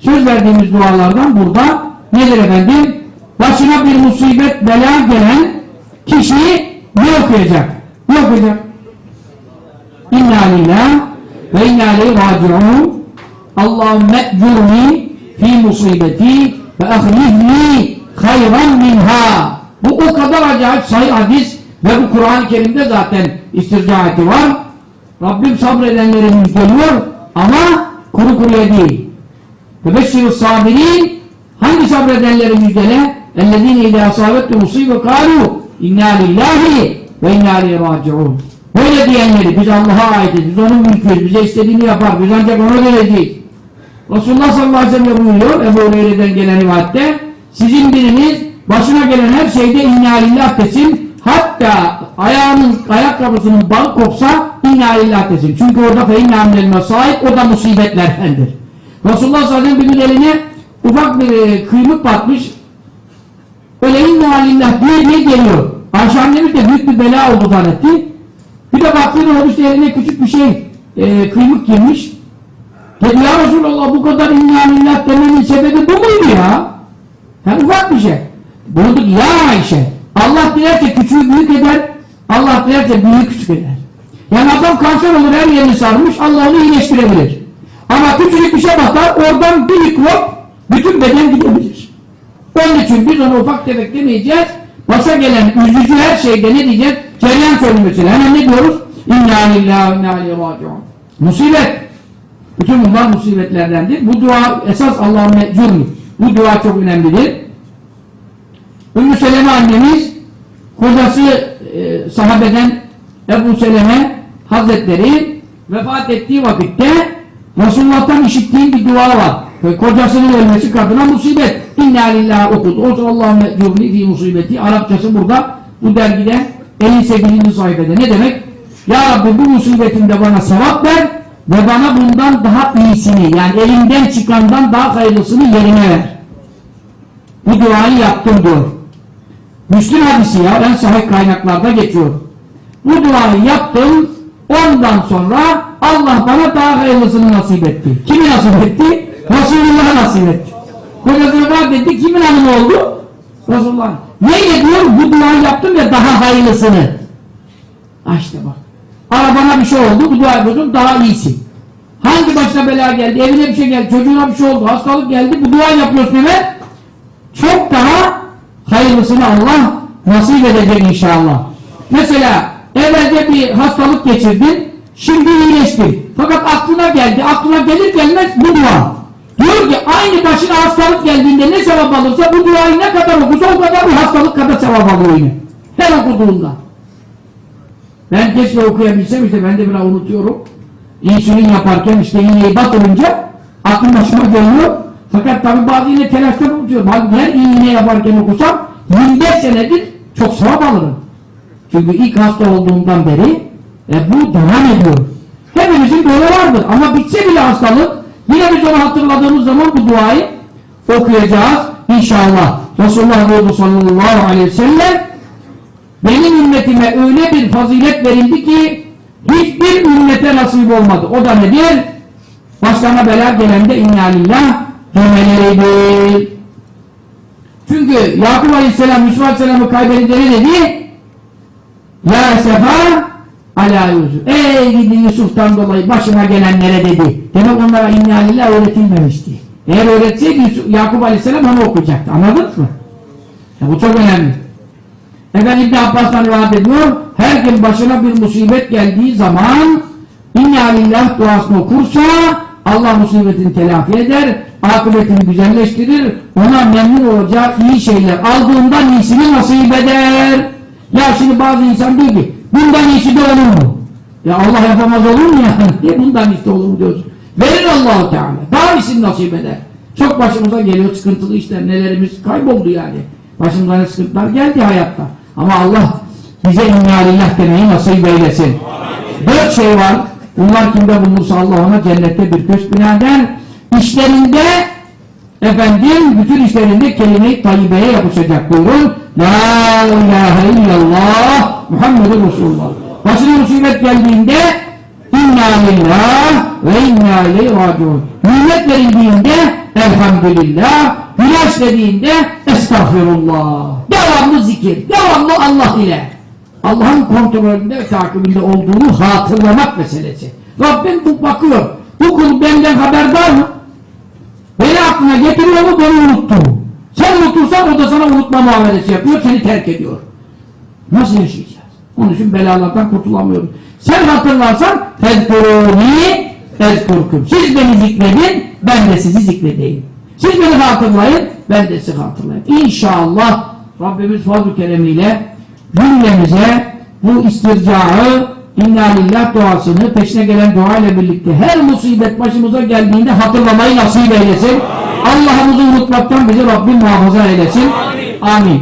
söz verdiğimiz dualardan burada nedir efendim? Başına bir musibet, bela gelen kişi ne okuyacak? Ne okuyacak? İnna lillah ve inna ileyhi raciun Allahümme ecurni fi musibeti ve ahlihni hayran minha bu o kadar acayip sayı hadis ve bu Kur'an-ı Kerim'de zaten istircaati var Rabbim sabredenleri müjdeliyor ama kuru kuruya değil ve beşşirü sabirin hangi sabredenleri müjdele? Ellezine ile asabettü musibe kalu inna lillahi ve inna aleyhi. Böyle diyenleri biz Allah'a aitiz, biz onun mülküyüz, bize istediğini yapar, biz ancak ona vereceğiz. Resulullah sallallahu aleyhi ve sellem buyuruyor Ebu Hureyre'den gelen rivayette sizin biriniz başına gelen her şeyde inna lillah desin hatta ayağının ayakkabısının balı kopsa inna lillah desin. Çünkü orada fe inna sahip o da musibetlerdendir. Resulullah sallallahu aleyhi ve sellem bir gün eline ufak bir e, kıymık batmış öyle inna lillah diye diye geliyor. Ayşe annemiz de büyük bir bela oldu zannetti. Bir de baktığında olmuş eline küçük bir şey e, kıymık girmiş. Dedi ya Resulallah bu kadar inna lillah demenin sebebi bu muydu ya? Yani ufak bir şey. Bunu dedi ya Ayşe Allah dilerse küçüğü büyük eder Allah dilerse büyüğü küçük eder. Yani adam kanser olur her yerini sarmış Allah onu iyileştirebilir. Ama küçücük bir şey batar oradan bir mikrop bütün beden gidebilir. Onun için biz onu ufak tefek demeyeceğiz. Başa gelen üzücü her şeyde ne diyeceğiz? Ceryan söylemesiyle. Hemen ne diyoruz? İnna lillahi inna ileyhi. Musibet. Bütün bunlar musibetlerdendir. Bu dua esas Allah'ın mecurni. Bu dua çok önemlidir. Ümmü Seleme annemiz kocası e, sahabeden Ebu Seleme Hazretleri vefat ettiği vakitte Resulullah'tan işittiğim bir dua var. Ve kocasının ölmesi kadına musibet. İnna lillahi okudu. O zaman Allah'ın mecurni fi musibeti. Arapçası burada bu dergide 58. sayfada. Ne demek? Ya Rabbi bu musibetinde bana sevap ver ve bana bundan daha iyisini yani elimden çıkandan daha hayırlısını yerine ver. Bu duayı yaptım diyor. Müslüm hadisi ya ben sahih kaynaklarda geçiyor. Bu duayı yaptım ondan sonra Allah bana daha hayırlısını nasip etti. Kimi nasip etti? Resulullah nasip etti. Kocası vefat etti. Kimin hanımı oldu? Resulullah. Neyle diyor? Bu duayı yaptım ya daha hayırlısını. Ha işte bak. Arabana bir şey oldu, bu dua yapıyorsun, daha iyisi. Hangi başına bela geldi, evine bir şey geldi, çocuğuna bir şey oldu, hastalık geldi, bu dua yapıyorsun hemen. Çok daha hayırlısını Allah nasip edecek inşallah. Mesela evvelce bir hastalık geçirdin, şimdi iyileştin. Fakat aklına geldi, aklına gelir gelmez bu dua. Diyor ki aynı başına hastalık geldiğinde ne sevap alırsa bu duayı ne kadar okursa o kadar bu hastalık kadar sevap alıyor yine. Her okuduğunda. Ben keşke okuyabilsem işte ben de biraz unutuyorum. İnsülin yaparken işte iğneyi batırınca aklım başıma geliyor. Fakat tabi bazı yine telaştan unutuyorum. Halbuki her iğne yaparken okusam 25 senedir çok sevap alırım. Çünkü ilk hasta olduğumdan beri e, bu devam ediyor. Hepimizin böyle vardır ama bitse bile hastalık yine biz onu hatırladığımız zaman bu duayı okuyacağız inşallah. Resulullah buyurdu sallallahu aleyhi ve sellem benim ümmetime öyle bir fazilet verildi ki hiçbir ümmete nasip olmadı. O da nedir? Başlarına bela gelende inna lillah demeleridir. Çünkü Yakup Aleyhisselam Yusuf Aleyhisselam'ı kaybedince ne dedi? Ya sefa ala Yusuf. Ey gidi Yusuf'tan dolayı başına gelenlere dedi. Demek onlara inna lillah öğretilmemişti. Eğer öğretseydi Yusuf, Yakup Aleyhisselam onu okuyacaktı. Anladınız mı? Ya bu çok önemli. Efendim İbn Abbas'tan rivayet ediyor. Her kim başına bir musibet geldiği zaman İnna lillah duasını okursa Allah musibetini telafi eder, akıbetini güzelleştirir, ona memnun olacağı iyi şeyler aldığından iyisini nasip eder. Ya şimdi bazı insan diyor ki bundan iyisi de olur mu? Ya Allah yapamaz olur mu ya? Niye bundan iyisi olur mu diyorsun? Verir Allahu Teala. Daha iyisini nasip eder. Çok başımıza geliyor sıkıntılı işler, nelerimiz kayboldu yani. Başımıza sıkıntılar geldi hayatta. Ama Allah bize inna lillah demeyi nasip eylesin. Dört şey var. Bunlar kimde bulunursa Allah ona cennette bir köşk bina eder. İşlerinde efendim bütün işlerinde kelime-i tayyibeye yapışacak buyurun. La ilahe illallah Muhammedur Resulullah. Başına musibet geldiğinde inna lillah ve inna ileyhi raciun. Nimet verildiğinde elhamdülillah. Güneş dediğinde estağfirullah. Devamlı zikir, devamlı Allah ile. Allah'ın kontrolünde ve takibinde olduğunu hatırlamak meselesi. Rabbim bu bakıyor. Bu kul benden haberdar mı? Beni aklına getiriyor mu beni unuttu. Sen unutursan o da sana unutma muamelesi yapıyor, seni terk ediyor. Nasıl yaşayacağız? Onun için belalardan kurtulamıyoruz. Sen hatırlarsan tezkuruni tezkurkum. Siz beni zikredin, ben de sizi zikredeyim. Siz beni hatırlayın, ben de sizi hatırlayayım. İnşallah Rabbimiz fazl-ı keremiyle cümlemize bu istircağı İnna lillah duasını peşine gelen dua ile birlikte her musibet başımıza geldiğinde hatırlamayı nasip eylesin. Allah'ımızı unutmaktan bizi Rabbim muhafaza eylesin. Amin.